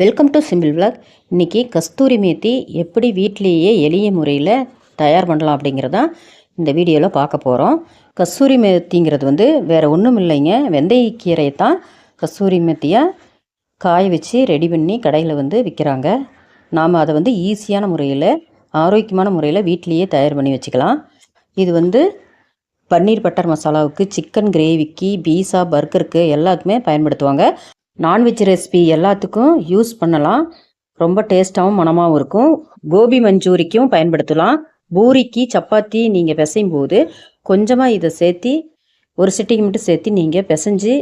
Welcome to simple vlog இன்றைக்கி கஸ்தூரி மேத்தி எப்படி வீட்டிலேயே எளிய முறையில் தயார் பண்ணலாம் அப்படிங்கிறதான் இந்த வீடியோவில் பார்க்க போகிறோம் கஸ்தூரி மேத்திங்கிறது வந்து வேறு ஒன்றும் இல்லைங்க. வெந்தயக்கீரையை தான் கஸ்தூரி மேத்தியாக காய வச்சு ரெடி பண்ணி கடையில் வந்து விற்கிறாங்க நாம் அதை வந்து ஈஸியான முறையில் ஆரோக்கியமான முறையில் வீட்லேயே தயார் பண்ணி வச்சுக்கலாம். இது வந்து பன்னீர் பட்டர் மசாலாவுக்கு சிக்கன் கிரேவிக்கு பீஸா பர்கருக்கு எல்லாத்துக்குமே பயன்படுத்துவாங்க. நான்வெஜ் ரெசிபி எல்லாத்துக்கும் யூஸ் பண்ணலாம். ரொம்ப டேஸ்ட்டாகவும் மணமாகவும் இருக்கும். கோபி மஞ்சூரிக்கும் பயன்படுத்தலாம். பூரிக்கு சப்பாத்தி நீங்கள் பிசையும் போது கொஞ்சமாக இதை சேர்த்தி ஒரு சிட்டிக்கு மட்டும் சேர்த்து நீங்கள் பிசைஞ்சு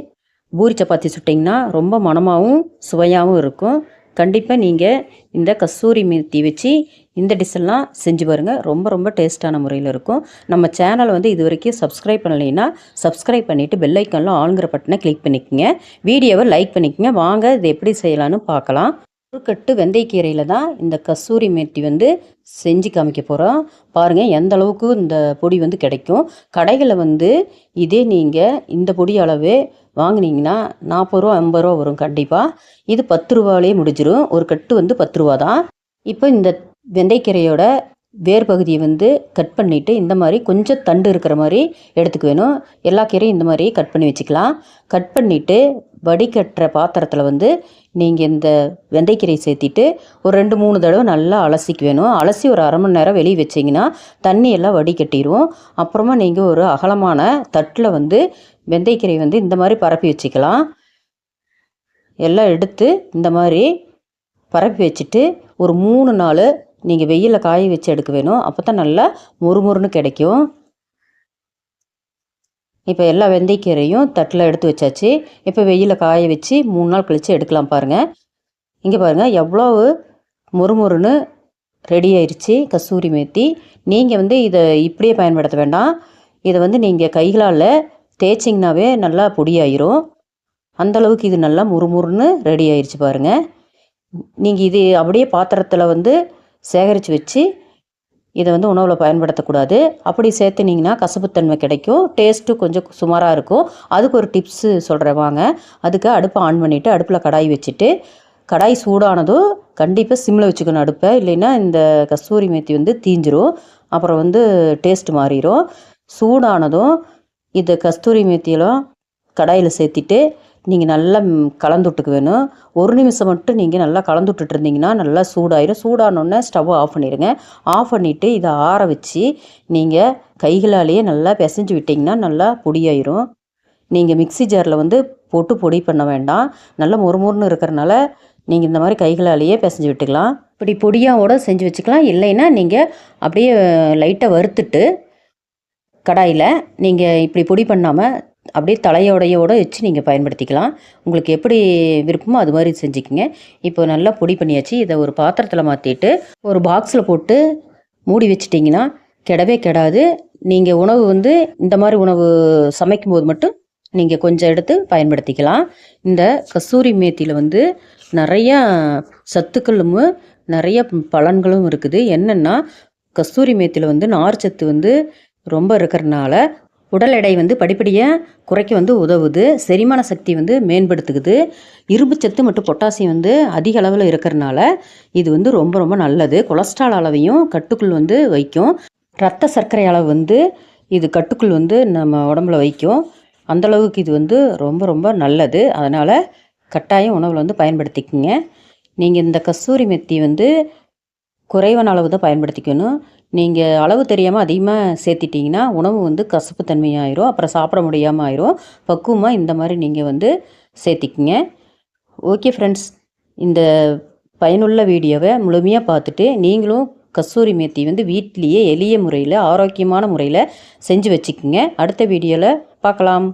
பூரி சப்பாத்தி சுட்டிங்கன்னா ரொம்ப மணமாகவும் சுவையாகவும் இருக்கும். கண்டிப்பாக நீங்கள் இந்த கஸ்தூரி மேத்தி வச்சு இந்த டிஷ்ஷெல்லாம் செஞ்சு பாருங்கள் ரொம்ப ரொம்ப டேஸ்ட்டான முறையில் இருக்கும். நம்ம சேனலை வந்து இது வரைக்கும் சப்ஸ்கிரைப் பண்ணலைன்னா சப்ஸ்கிரைப் பண்ணிவிட்டு பெல்லைக்கனில் ஆளுங்கிற பட்டனை கிளிக் பண்ணிக்கோங்க. வீடியோவை லைக் பண்ணிக்கோங்க. வாங்க இது எப்படி செய்யலான்னு பார்க்கலாம். ஒரு கட்டு வெந்தயக்கீரையில் தான் இந்த கஸ்தூரி மேத்தி வந்து செஞ்சு காமிக்க போகிறோம் பாருங்கள் எந்த அளவுக்கு இந்த பொடி வந்து கிடைக்கும். கடைகளில் வந்து இதே நீங்கள் இந்த பொடி அளவு வாங்கினீங்கன்னா நாற்பது ரூபா ஐம்பது ரூபா வரும் கண்டிப்பாக இது பத்து ரூபாலே முடிஞ்சிடும் ஒரு கட்டு வந்து பத்து ரூபா தான். இப்போ இந்த வெந்தயக்கீரையோட வேர் பகுதியை வந்து கட் பண்ணிவிட்டு இந்த மாதிரி கொஞ்சம் தண்டு இருக்கிற மாதிரி எடுத்துக்க வேணும். எல்லா கீரையும் இந்த மாதிரி கட் பண்ணி வச்சுக்கலாம். கட் பண்ணிவிட்டு வடிகட்டுற பாத்திரத்தில் வந்து நீங்கள் இந்த வெந்தயக்கீரையை சேர்த்திட்டு ஒரு ரெண்டு மூணு தடவை நல்லா அலசிக்க வேணும். அலசி ஒரு அரை மணி நேரம் வெளியே வச்சிங்கன்னா தண்ணி எல்லாம் வடிகட்டிடுவோம் அப்புறமா நீங்கள் ஒரு அகலமான தட்டில் வந்து வெந்தயக்கீரை வந்து இந்த மாதிரி பரப்பி வச்சுக்கலாம். எல்லாம் எடுத்து இந்த மாதிரி பரப்பி வச்சுட்டு ஒரு மூணு நாள் நீங்கள் வெயிலில் காய வச்சு எடுக்க வேணும். அப்போ தான் நல்லா முறுமுறுன்னு கிடைக்கும். இப்போ எல்லா வெந்தயக்கீரையும் தட்டில் எடுத்து வச்சாச்சு. இப்போ வெயிலில் காய வச்சு மூணு நாள் கழித்து எடுக்கலாம் பாருங்கள் இங்கே பாருங்கள் எவ்வளோ முறுமுறுன்னு ரெடி ஆயிடுச்சு கஸ்தூரி மேத்தி. நீங்கள் வந்து இதை இப்படியே பயன்படுத்த வேண்டாம். இதை வந்து நீங்கள் கைகளால் தேய்ச்சிங்கனாவே நல்லா பொடியாயிரும். அந்தளவுக்கு இது நல்லா முறுமுறுன்னு ரெடி ஆயிடுச்சு பாருங்கள் நீங்கள் இது அப்படியே பாத்திரத்தில் வந்து சேகரித்து வச்சு இதை வந்து உணவில் பயன்படுத்தக்கூடாது. அப்படி சேர்த்துனிங்கன்னா கசப்புத்தன்மை கிடைக்கும். டேஸ்ட்டும் கொஞ்சம் சுமாராக இருக்கும். அதுக்கு ஒரு டிப்ஸு சொல்கிறேன் வாங்க. அதுக்கு அடுப்பை ஆன் பண்ணிவிட்டு அடுப்பில் கடாய் வச்சுட்டு கடாய் சூடானதும் கண்டிப்பாக சிம்மில் வச்சுக்கணும் அடுப்பை. இல்லைன்னா இந்த கஸ்தூரி மேத்தி வந்து தீஞ்சிரும். அப்புறம் வந்து டேஸ்ட் மாறிடும் சூடானதும் இந்த கஸ்தூரி மேத்தியெல்லாம் கடாயில் சேர்த்திட்டு நீங்கள் நல்லா கலந்து விட்டுக்க வேணும். ஒரு நிமிஷம் மட்டும் நீங்கள் நல்லா கலந்து விட்டுட்டு இருந்தீங்கன்னா நல்லா சூடாயிரும். சூடானோடனே ஸ்டவ் ஆஃப் பண்ணிடுங்க. ஆஃப் பண்ணிவிட்டு இதை ஆற வச்சு நீங்கள் கைகளாலேயே நல்லா பிசைஞ்சு விட்டிங்கன்னா நல்லா பொடியாயிரும். நீங்கள் மிக்சி ஜாரில் வந்து போட்டு பொடி பண்ண வேண்டாம். நல்லா மொறுமொறுன்னு இருக்கிறனால நீங்கள் இந்த மாதிரி கைகளாலேயே பிசைஞ்சு விட்டுக்கலாம். இப்படி பொடியாவோட செஞ்சு வச்சுக்கலாம். இல்லைன்னா நீங்கள் அப்படியே லைட்டாக வறுத்துட்டு கடாயில் நீங்கள் இப்படி பொடி பண்ணாமல் அப்படியே தலையோடையோடு வச்சு நீங்கள் பயன்படுத்திக்கலாம். உங்களுக்கு எப்படி விருப்பமோ அது மாதிரி செஞ்சுக்கிங்க. இப்போ நல்லா பொடி பண்ணியாச்சு. இதை ஒரு பாத்திரத்தில் மாற்றிட்டு ஒரு பாக்ஸில் போட்டு மூடி வச்சிட்டிங்கன்னா கெடவே கெடாது. நீங்கள் உணவு வந்து இந்த மாதிரி உணவு சமைக்கும் போது மட்டும் நீங்கள் கொஞ்சம் எடுத்து பயன்படுத்திக்கலாம். இந்த கஸ்தூரி மேத்தியில் வந்து நிறையா சத்துக்களும் நிறைய பலன்களும் இருக்குது. என்னென்னா கஸ்தூரி மேத்தியில் வந்து நார்ச்சத்து வந்து ரொம்ப இருக்கிறனால உடல் எடை வந்து படிப்படியாக குறைக்க வந்து உதவுது. செரிமான சக்தி வந்து மேம்படுத்துக்குது இரும்புச்சத்து மற்றும் பொட்டாசியம் வந்து அதிக அளவில் இருக்கிறனால இது வந்து ரொம்ப ரொம்ப நல்லது. கொலஸ்ட்ரால் அளவையும் கட்டுக்குள் வந்து வைக்கும். ரத்த சர்க்கரை அளவு வந்து இது கட்டுக்குள் வந்து நம்ம உடம்புல வைக்கும். அந்தளவுக்கு இது வந்து ரொம்ப ரொம்ப நல்லது. அதனால் கட்டாயம் உணவில் வந்து பயன்படுத்திக்கோங்க. நீங்கள் இந்த கஸ்தூரி மெத்தி வந்து குறைவான அளவு தான் பயன்படுத்திக்கணும். நீங்கள் அளவு தெரியாமல் அதிகமாக சேர்த்திட்டிங்கன்னா உணவு வந்து கசப்பு தன்மையாயிரும் அப்புறம் சாப்பிட முடியாமல் ஆயிரும். பக்குவமாக இந்த மாதிரி நீங்கள் வந்து சேர்த்திக்கிங்க. ஓகே ஃப்ரெண்ட்ஸ் இந்த பயனுள்ள வீடியோவை முழுமையாக பார்த்துட்டு நீங்களும் கஸ்தூரி மேத்தி வந்து வீட்லேயே எளிய முறையில் ஆரோக்கியமான முறையில் செஞ்சு வச்சுக்கோங்க. அடுத்த வீடியோவில் பார்க்கலாம்.